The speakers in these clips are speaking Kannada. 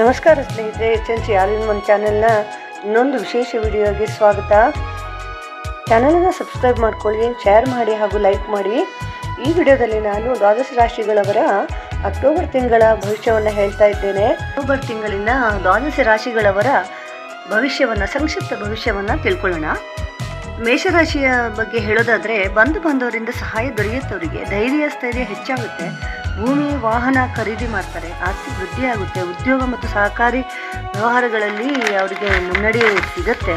ನಮಸ್ಕಾರ ಸ್ನೇಹಿತರೆ, ಎಚ್ ಎನ್ ಸಿ ಆಲ್ ಇನ್ ಒನ್ ಚಾನೆಲ್ನ ಇನ್ನೊಂದು ವಿಶೇಷ ವಿಡಿಯೋಗೆ ಸ್ವಾಗತ. ಚಾನಲನ್ನು ಸಬ್ಸ್ಕ್ರೈಬ್ ಮಾಡ್ಕೊಳ್ಳಿ, ಶೇರ್ ಮಾಡಿ ಹಾಗೂ ಲೈಕ್ ಮಾಡಿ. ಈ ವಿಡಿಯೋದಲ್ಲಿ ನಾನು ದ್ವಾದಶ ರಾಶಿಗಳವರ ಅಕ್ಟೋಬರ್ ತಿಂಗಳ ಭವಿಷ್ಯವನ್ನು ಹೇಳ್ತಾ ಇದ್ದೇನೆ. ಅಕ್ಟೋಬರ್ ತಿಂಗಳಿನ ದ್ವಾದಶ ರಾಶಿಗಳವರ ಭವಿಷ್ಯವನ್ನು, ಸಂಕ್ಷಿಪ್ತ ಭವಿಷ್ಯವನ್ನು ತಿಳ್ಕೊಳ್ಳೋಣ. ಮೇಷರಾಶಿಯ ಬಗ್ಗೆ ಹೇಳೋದಾದರೆ ಬಂಧು ಬಾಂಧವರಿಂದ ಸಹಾಯ ದೊರೆಯುತ್ತವರಿಗೆ ಧೈರ್ಯ, ಸ್ಥೈರ್ಯ ಹೆಚ್ಚಾಗುತ್ತೆ. ಭೂಮಿ, ವಾಹನ ಖರೀದಿ ಮಾಡ್ತಾರೆ. ಆಸ್ತಿ ವೃದ್ಧಿಯಾಗುತ್ತೆ ಉದ್ಯೋಗ ಮತ್ತು ಸಹಕಾರಿ ವ್ಯವಹಾರಗಳಲ್ಲಿ ಅವರಿಗೆ ಮುನ್ನಡೆ ಸಿಗುತ್ತೆ.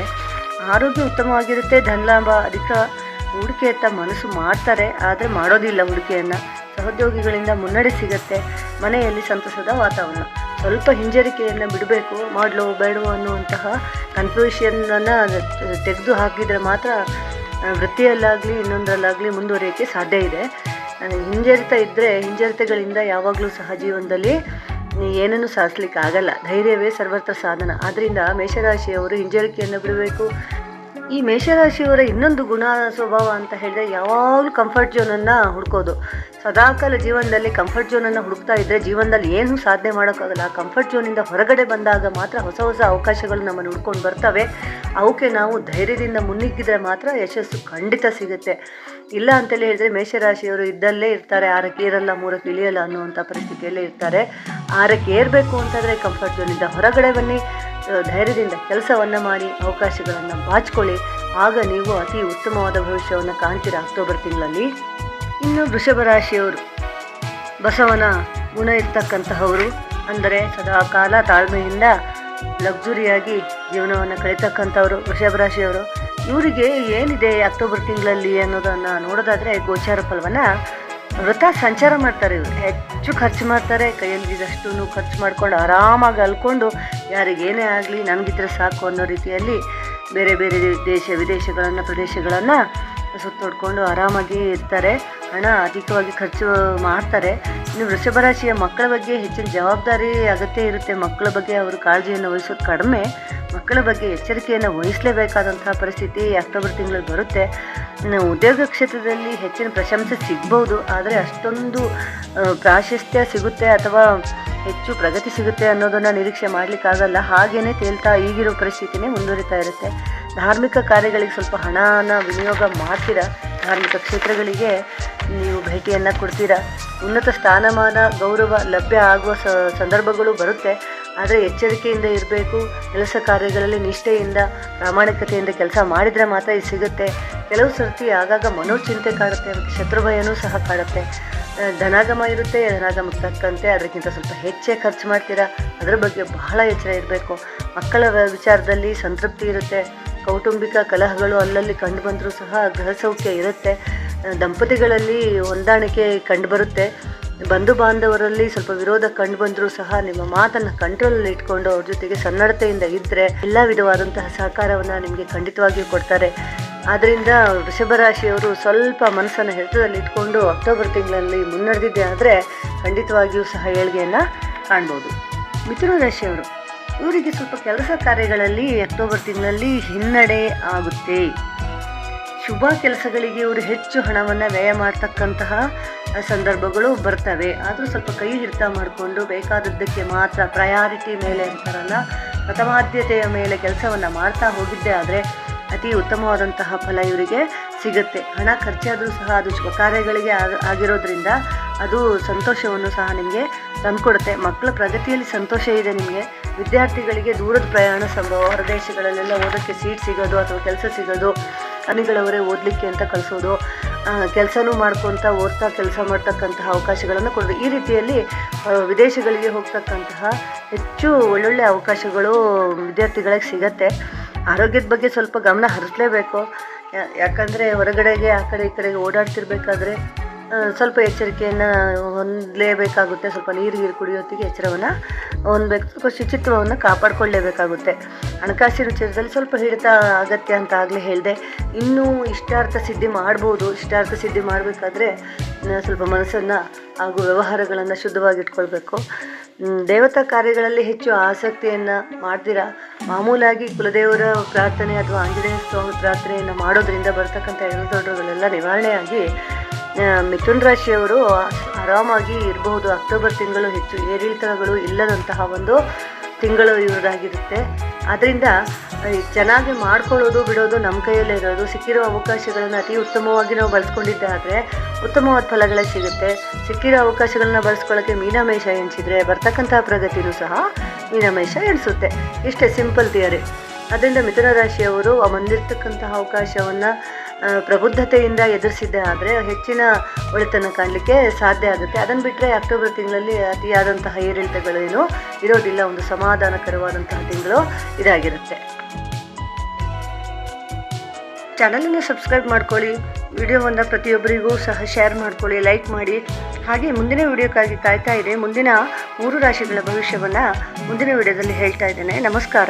ಆರೋಗ್ಯ ಉತ್ತಮವಾಗಿರುತ್ತೆ. ಧನಲಾಭ ಅಧಿಕ ಹೂಡಿಕೆ ಅಂತ ಮನಸ್ಸು ಮಾಡ್ತಾರೆ. ಆದರೆ ಮಾಡೋದಿಲ್ಲ ಹೂಡಿಕೆಯನ್ನು. ಸಹೋದ್ಯೋಗಿಗಳಿಂದ ಮುನ್ನಡೆ ಸಿಗುತ್ತೆ. ಮನೆಯಲ್ಲಿ ಸಂತಸದ ವಾತಾವರಣ. ಸ್ವಲ್ಪ ಹಿಂಜರಿಕೆಯನ್ನು ಬಿಡಬೇಕು, ಮಾಡಲು ಬೇಡವೋ ಅನ್ನುವಂತಹ ಕನ್ಫ್ಯೂಷನನ್ನು ತೆಗೆದು ಹಾಕಿದರೆ ಮಾತ್ರ ವೃತ್ತಿಯಲ್ಲಾಗಲಿ ಇನ್ನೊಂದರಲ್ಲಾಗಲಿ ಮುಂದುವರಿಯೋಕ್ಕೆ ಸಾಧ್ಯ ಇದೆ. ಹಿಂಜರಿತ ಇದ್ದರೆ ಹಿಂಜರಿತಗಳಿಂದ ಯಾವಾಗಲೂ ಸಹ ಜೀವನದಲ್ಲಿ ಏನನ್ನು ಸಾಧಿಸ್ಲಿಕ್ಕೆ ಆಗಲ್ಲ ಧೈರ್ಯವೇ ಸರ್ವತ್ರ ಸಾಧನ. ಆದ್ದರಿಂದ ಮೇಷರಾಶಿಯವರು ಹಿಂಜರಿಕೆಯನ್ನು ಬಿಡಬೇಕು ಈ ಮೇಷರಾಶಿಯವರ ಇನ್ನೊಂದು ಗುಣ ಸ್ವಭಾವ ಅಂತ ಹೇಳಿದ್ರೆ ಯಾವಾಗಲೂ ಕಂಫರ್ಟ್ ಜೋನನ್ನು ಹುಡ್ಕೋದು. ಸದಾಕಾಲ ಜೀವನದಲ್ಲಿ ಕಂಫರ್ಟ್ ಜೋನನ್ನು ಹುಡುಕ್ತಾ ಇದ್ದರೆ ಜೀವನದಲ್ಲಿ ಏನೂ ಸಾಧನೆ ಮಾಡೋಕ್ಕಾಗಲ್ಲ. ಕಂಫರ್ಟ್ ಝೋನಿಂದ ಹೊರಗಡೆ ಬಂದಾಗ ಮಾತ್ರ ಹೊಸ ಹೊಸ ಅವಕಾಶಗಳು ನಮ್ಮನ್ನು ಹುಡ್ಕೊಂಡು ಬರ್ತವೆ. ಅವಕ್ಕೆ ನಾವು ಧೈರ್ಯದಿಂದ ಮುನ್ನುಗ್ಗಿದ್ರೆ ಮಾತ್ರ ಯಶಸ್ಸು ಖಂಡಿತ ಸಿಗುತ್ತೆ. ಇಲ್ಲ ಅಂತೇಳಿ ಹೇಳಿದ್ರೆ ಮೇಷರಾಶಿಯವರು ಇದ್ದಲ್ಲೇ ಇರ್ತಾರೆ. ಆರಕ್ಕೆ ಏರಲ್ಲ, ಮೂರಕ್ಕೆ ಇಳಿಯಲ್ಲ ಅನ್ನುವಂಥ ಪರಿಸ್ಥಿತಿಯಲ್ಲೇ ಇರ್ತಾರೆ. ಆರಕ್ಕೆ ಏರಬೇಕು ಅಂತಂದರೆ ಕಂಫರ್ಟ್ ಜೋನಿಂದ ಹೊರಗಡೆ ಬನ್ನಿ. ಧೈರ್ಯದಿಂದ ಕೆಲಸವನ್ನು ಮಾಡಿ ಅವಕಾಶಗಳನ್ನು ಬಾಚಿಕೊಳ್ಳಿ. ಆಗ ನೀವು ಅತಿ ಉತ್ತಮವಾದ ಭವಿಷ್ಯವನ್ನು ಕಾಣ್ತೀರಾ ಅಕ್ಟೋಬರ್ ತಿಂಗಳಲ್ಲಿ? ಇನ್ನು ವೃಷಭ ರಾಶಿಯವರು, ಬಸವನ ಗುಣ ಇರ್ತಕ್ಕಂತಹವರು ಅಂದರೆ ಸದಾ ಕಾಲ ತಾಳ್ಮೆಯಿಂದ ಲಕ್ಸುರಿಯಾಗಿ ಜೀವನವನ್ನು ಕಳೀತಕ್ಕಂಥವರು ವೃಷಭ ರಾಶಿಯವರು. ಇವರಿಗೆ ಏನಿದೆ ಅಕ್ಟೋಬರ್ ತಿಂಗಳಲ್ಲಿ ಅನ್ನೋದನ್ನು ನೋಡೋದಾದರೆ ಗೋಚಾರ ಫಲವನ್ನು ವೃಥ ಸಂಚಾರ ಮಾಡ್ತಾರೆ ಇವರು. ಹೆಚ್ಚು ಖರ್ಚು ಮಾಡ್ತಾರೆ ಕೈಯಲ್ಲಿದ್ದಷ್ಟು ಖರ್ಚು ಮಾಡ್ಕೊಂಡು ಆರಾಮಾಗಿ ಅಲ್ಕೊಂಡು ಯಾರಿಗೇನೇ ಆಗಲಿ, ನನಗಿದ್ರೆ ಸಾಕು ಅನ್ನೋ ರೀತಿಯಲ್ಲಿ ಬೇರೆ ಬೇರೆ ದೇಶ ವಿದೇಶಗಳನ್ನು ಪ್ರದೇಶಗಳನ್ನು ಸುತ್ತೋಡ್ಕೊಂಡು ಆರಾಮಾಗಿ ಇರ್ತಾರೆ. ಹಣ ಅಧಿಕವಾಗಿ ಖರ್ಚು ಮಾಡ್ತಾರೆ. ಇನ್ನು ವೃಷಭ ರಾಶಿಯ ಮಕ್ಕಳ ಬಗ್ಗೆ ಹೆಚ್ಚಿನ ಜವಾಬ್ದಾರಿ ಅಗತ್ಯ ಇರುತ್ತೆ. ಮಕ್ಕಳ ಬಗ್ಗೆ ಅವರು ಕಾಳಜಿಯನ್ನು ವಹಿಸೋದು ಕಡಿಮೆ. ಮಕ್ಕಳ ಬಗ್ಗೆ ಎಚ್ಚರಿಕೆಯನ್ನು ವಹಿಸಲೇಬೇಕಾದಂತಹ ಪರಿಸ್ಥಿತಿ ಅಕ್ಟೋಬರ್ ತಿಂಗಳಲ್ಲಿ ಬರುತ್ತೆ. ಉದ್ಯೋಗ ಕ್ಷೇತ್ರದಲ್ಲಿ ಹೆಚ್ಚಿನ ಪ್ರಶಂಸೆ ಸಿಗ್ಬೋದು. ಆದರೆ ಅಷ್ಟೊಂದು ಪ್ರಾಶಸ್ತ್ಯ ಸಿಗುತ್ತೆ ಅಥವಾ ಹೆಚ್ಚು ಪ್ರಗತಿ ಸಿಗುತ್ತೆ ಅನ್ನೋದನ್ನು ನಿರೀಕ್ಷೆ ಮಾಡಲಿಕ್ಕಾಗಲ್ಲ. ಹಾಗೇನೆ ತೇಲ್ತಾ ಈಗಿರೋ ಪರಿಸ್ಥಿತಿನೇ ಮುಂದುವರಿತಾ ಇರುತ್ತೆ. ಧಾರ್ಮಿಕ ಕಾರ್ಯಗಳಿಗೆ ಸ್ವಲ್ಪ ಹಣನ ವಿನಿಯೋಗ ಮಾಡ್ತೀರಾ? ಧಾರ್ಮಿಕ ಕ್ಷೇತ್ರಗಳಿಗೆ ನೀವು ಭೇಟಿಯನ್ನು ಕೊಡ್ತೀರಾ? ಉನ್ನತ ಸ್ಥಾನಮಾನ, ಗೌರವ, ಲಭ್ಯ ಆಗುವ ಸಂದರ್ಭಗಳು ಬರುತ್ತೆ. ಆದರೆ ಎಚ್ಚರಿಕೆಯಿಂದ ಇರಬೇಕು. ಕೆಲಸ ಕಾರ್ಯಗಳಲ್ಲಿ ನಿಷ್ಠೆಯಿಂದ, ಪ್ರಾಮಾಣಿಕತೆಯಿಂದ ಕೆಲಸ ಮಾಡಿದರೆ ಮಾತ್ರ ಇದು ಸಿಗುತ್ತೆ. ಕೆಲವು ಸರ್ತಿ ಆಗಾಗ ಮನೋಚಿಂತೆ ಕಾಡುತ್ತೆ, ಮತ್ತು ಶತ್ರುಭಯನೂ ಸಹ ಕಾಡುತ್ತೆ. ಧನಾಗಮ ಇರುತ್ತೆ, ಧನಾಗಮಕ್ಕೆ ತಕ್ಕಂತೆ ಅದಕ್ಕಿಂತ ಸ್ವಲ್ಪ ಹೆಚ್ಚೇ ಖರ್ಚು ಮಾಡ್ತೀರಾ. ಅದರ ಬಗ್ಗೆ ಬಹಳ ಎಚ್ಚರ ಇರಬೇಕು. ಮಕ್ಕಳ ವಿಚಾರದಲ್ಲಿ ಸಂತೃಪ್ತಿ ಇರುತ್ತೆ. ಕೌಟುಂಬಿಕ ಕಲಹಗಳು ಅಲ್ಲಲ್ಲಿ ಕಂಡು ಬಂದರೂ ಸಹ ಗೃಹ ಸೌಖ್ಯ ಇರುತ್ತೆ. ದಂಪತಿಗಳಲ್ಲಿ ಹೊಂದಾಣಿಕೆ ಕಂಡುಬರುತ್ತೆ ಬಂಧು ಬಾಂಧವರಲ್ಲಿ ಸ್ವಲ್ಪ ವಿರೋಧ ಕಂಡು ಬಂದರೂ ಸಹ ನಿಮ್ಮ ಮಾತನ್ನು ಕಂಟ್ರೋಲಲ್ಲಿ ಇಟ್ಕೊಂಡು ಅವ್ರ ಜೊತೆಗೆ ಸನ್ನಡತೆಯಿಂದ ಇದ್ದರೆ ಎಲ್ಲ ವಿಧವಾದಂತಹ ಸಹಕಾರವನ್ನು ನಿಮಗೆ ಖಂಡಿತವಾಗಿಯೂ ಕೊಡ್ತಾರೆ. ಆದ್ದರಿಂದ ವೃಷಭ ರಾಶಿಯವರು ಸ್ವಲ್ಪ ಮನಸ್ಸನ್ನು ಹಿಡಿತದಲ್ಲಿ ಇಟ್ಕೊಂಡು ಅಕ್ಟೋಬರ್ ತಿಂಗಳಲ್ಲಿ ಮುನ್ನಡೆದಿದ್ದೆ ಆದರೆ ಖಂಡಿತವಾಗಿಯೂ ಸಹ ಏಳಿಗೆಯನ್ನು ಕಾಣ್ಬೋದು. ಮಿಥುನ ರಾಶಿಯವರು. ಇವರಿಗೆ ಸ್ವಲ್ಪ ಕೆಲಸ ಕಾರ್ಯಗಳಲ್ಲಿ ಅಕ್ಟೋಬರ್ ತಿಂಗಳಲ್ಲಿ ಹಿನ್ನಡೆ ಆಗುತ್ತೆ. ಶುಭ ಕೆಲಸಗಳಿಗೆ ಇವರು ಹೆಚ್ಚು ಹಣವನ್ನು ವ್ಯಯ ಮಾಡ್ತಕ್ಕಂತಹ ಸಂದರ್ಭಗಳು ಬರ್ತವೆ. ಆದರೂ ಸ್ವಲ್ಪ ಕೈ ಹಿಡಿತ ಮಾಡಿಕೊಂಡು ಬೇಕಾದದ್ದಕ್ಕೆ ಮಾತ್ರ ಪ್ರಯಾರಿಟಿ ಮೇಲೆ ಅಂತಾರಲ್ಲ ಪ್ರಥಮಾದ್ಯತೆಯ ಮೇಲೆ ಕೆಲಸವನ್ನು ಮಾಡ್ತಾ ಹೋಗಿದ್ದೆ ಆದರೆ ಅತಿ ಉತ್ತಮವಾದಂತಹ ಫಲ ಇವರಿಗೆ ಸಿಗುತ್ತೆ. ಹಣ ಖರ್ಚಾದರೂ ಸಹ ಅದು ಶುಭ ಕಾರ್ಯಗಳಿಗೆ ಆಗ- ಆಗಿರೋದ್ರಿಂದ ಅದು ಸಂತೋಷವನ್ನು ಸಹ ನಿಮಗೆ ತಂದುಕೊಡುತ್ತೆ. ಮಕ್ಕಳ ಪ್ರಗತಿಯಲ್ಲಿ ಸಂತೋಷ ಇದೆ ನಿಮಗೆ. ವಿದ್ಯಾರ್ಥಿಗಳಿಗೆ ದೂರದ ಪ್ರಯಾಣ ಸಂಭವ, ಹೊರದೇಶಗಳಲ್ಲೆಲ್ಲ ಓದೋಕ್ಕೆ ಸೀಟ್ ಸಿಗೋದು ಅಥವಾ ಕೆಲಸ ಸಿಗೋದು, ಅನಿಗಳವರೇ ಓದಲಿಕ್ಕೆ ಅಂತ ಕಲಿಸೋದು ಕೆಲಸನೂ ಮಾಡ್ಕೊತ ಓದ್ತಾ ಕೆಲಸ ಮಾಡ್ತಕ್ಕಂತಹ ಅವಕಾಶಗಳನ್ನು ಕೊಡೋದು. ಈ ರೀತಿಯಲ್ಲಿ ವಿದೇಶಗಳಿಗೆ ಹೋಗ್ತಕ್ಕಂತಹ ಹೆಚ್ಚು ಒಳ್ಳೊಳ್ಳೆ ಅವಕಾಶಗಳು ವಿದ್ಯಾರ್ಥಿಗಳಿಗೆ ಸಿಗತ್ತೆ. ಆರೋಗ್ಯದ ಬಗ್ಗೆ ಸ್ವಲ್ಪ ಗಮನ ಹರಿಸಲೇಬೇಕು. ಯಾಕಂದರೆ ಹೊರಗಡೆಗೆ, ಆ ಕಡೆ ಈ ಕಡೆಗೆ ಓಡಾಡ್ತಿರ್ಬೇಕಾದ್ರೆ ಸ್ವಲ್ಪ ಎಚ್ಚರಿಕೆಯನ್ನು ಹೊಂದಲೇಬೇಕಾಗುತ್ತೆ. ಸ್ವಲ್ಪ ನೀರು, ಗೀರು ಕುಡಿಯೋತ್ತಿಗೆ ಎಚ್ಚರವನ್ನು ಹೊಂದಬೇಕು. ಸ್ವಲ್ಪ ಶುಚಿತ್ವವನ್ನು ಕಾಪಾಡಿಕೊಳ್ಳೇಬೇಕಾಗುತ್ತೆ. ಹಣಕಾಸಿನ ವಿಚಾರದಲ್ಲಿ ಸ್ವಲ್ಪ ಹಿಡಿತ ಅಗತ್ಯ ಅಂತ ಆಗಲೇ ಹೇಳಿದೆ. ಇನ್ನೂ ಇಷ್ಟಾರ್ಥ ಸಿದ್ಧಿ ಮಾಡ್ಬೋದು. ಇಷ್ಟಾರ್ಥ ಸಿದ್ಧಿ ಮಾಡಬೇಕಾದ್ರೆ ಸ್ವಲ್ಪ ಮನಸ್ಸನ್ನು ಹಾಗೂ ವ್ಯವಹಾರಗಳನ್ನು ಶುದ್ಧವಾಗಿಟ್ಕೊಳ್ಬೇಕು. ದೇವತಾ ಕಾರ್ಯಗಳಲ್ಲಿ ಹೆಚ್ಚು ಆಸಕ್ತಿಯನ್ನು ಮಾಡ್ತೀರಾ? ಮಾಮೂಲಾಗಿ ಕುಲದೇವರ ಪ್ರಾರ್ಥನೆ ಅಥವಾ ಆಂಜನೇಯ ಸ್ವಾಮಿ ಪ್ರಾರ್ಥನೆಯನ್ನು ಮಾಡೋದ್ರಿಂದ ಬರ್ತಕ್ಕಂಥ ದೊಡ್ಡಗಳೆಲ್ಲ ನಿವಾರಣೆಯಾಗಿ ಮಿಥುನ್ ರಾಶಿಯವರು ಆರಾಮಾಗಿ ಇರಬಹುದು. ಅಕ್ಟೋಬರ್ ತಿಂಗಳು ಹೆಚ್ಚು ಏರಿಳಿತಗಳು ಇಲ್ಲದಂತಹ ಒಂದು ತಿಂಗಳು ಇರೋದಾಗಿರುತ್ತೆ ಅದರಿಂದ ಚೆನ್ನಾಗಿ ಮಾಡ್ಕೊಳ್ಳೋದು, ಬಿಡೋದು ನಮ್ಮ ಕೈಯಲ್ಲೇ ಇರೋದು. ಸಿಕ್ಕಿರೋ ಅವಕಾಶಗಳನ್ನು ಅತಿ ಉತ್ತಮವಾಗಿ ನಾವು ಬಳಸ್ಕೊಂಡಿದ್ದಾದರೆ ಉತ್ತಮವಾದ ಫಲಗಳೇ ಸಿಗುತ್ತೆ. ಸಿಕ್ಕಿರೋ ಅವಕಾಶಗಳನ್ನ ಬಳಸ್ಕೊಳ್ಳೋಕ್ಕೆ ಮೀನಮೇಷ ಎಣಿಸಿದರೆ ಬರ್ತಕ್ಕಂಥ ಪ್ರಗತಿಯೂ ಸಹ ಮೀನಮೇಷ ಎಣಿಸುತ್ತೆ. ಇಷ್ಟೇ, ಸಿಂಪಲ್ ಥಿಯರಿ. ಅದರಿಂದ ಮಿಥುನ ರಾಶಿಯವರು ಬಂದಿರತಕ್ಕಂತಹ ಅವಕಾಶವನ್ನು ಪ್ರಬುದ್ಧತೆಯಿಂದ ಎದುರಿಸಿದ್ದೆ ಆದರೆ ಹೆಚ್ಚಿನ ಒಳಿತನ್ನು ಕಾಣಲಿಕ್ಕೆ ಸಾಧ್ಯ ಆಗುತ್ತೆ. ಅದನ್ನು ಬಿಟ್ಟರೆ ಅಕ್ಟೋಬರ್ ತಿಂಗಳಲ್ಲಿ ಅತಿಯಾದಂತಹ ಏರಿಳಿತಗಳೇನು ಇರೋದಿಲ್ಲ. ಒಂದು ಸಮಾಧಾನಕರವಾದಂತಹ ತಿಂಗಳು ಇದಾಗಿರುತ್ತೆ. ಚಾನಲನ್ನು ಸಬ್ಸ್ಕ್ರೈಬ್ ಮಾಡ್ಕೊಳ್ಳಿ. ವಿಡಿಯೋವನ್ನು ಪ್ರತಿಯೊಬ್ಬರಿಗೂ ಸಹ ಶೇರ್ ಮಾಡ್ಕೊಳ್ಳಿ, ಲೈಕ್ ಮಾಡಿ. ಹಾಗೆ ಮುಂದಿನ ವಿಡಿಯೋಕ್ಕಾಗಿ ಕಾಯ್ತಾ ಇದೆ ಮುಂದಿನ ಮೂರು ರಾಶಿಗಳ ಭವಿಷ್ಯವನ್ನು ಮುಂದಿನ ವಿಡಿಯೋದಲ್ಲಿ ಹೇಳ್ತಾ ಇದ್ದೇನೆ. ನಮಸ್ಕಾರ.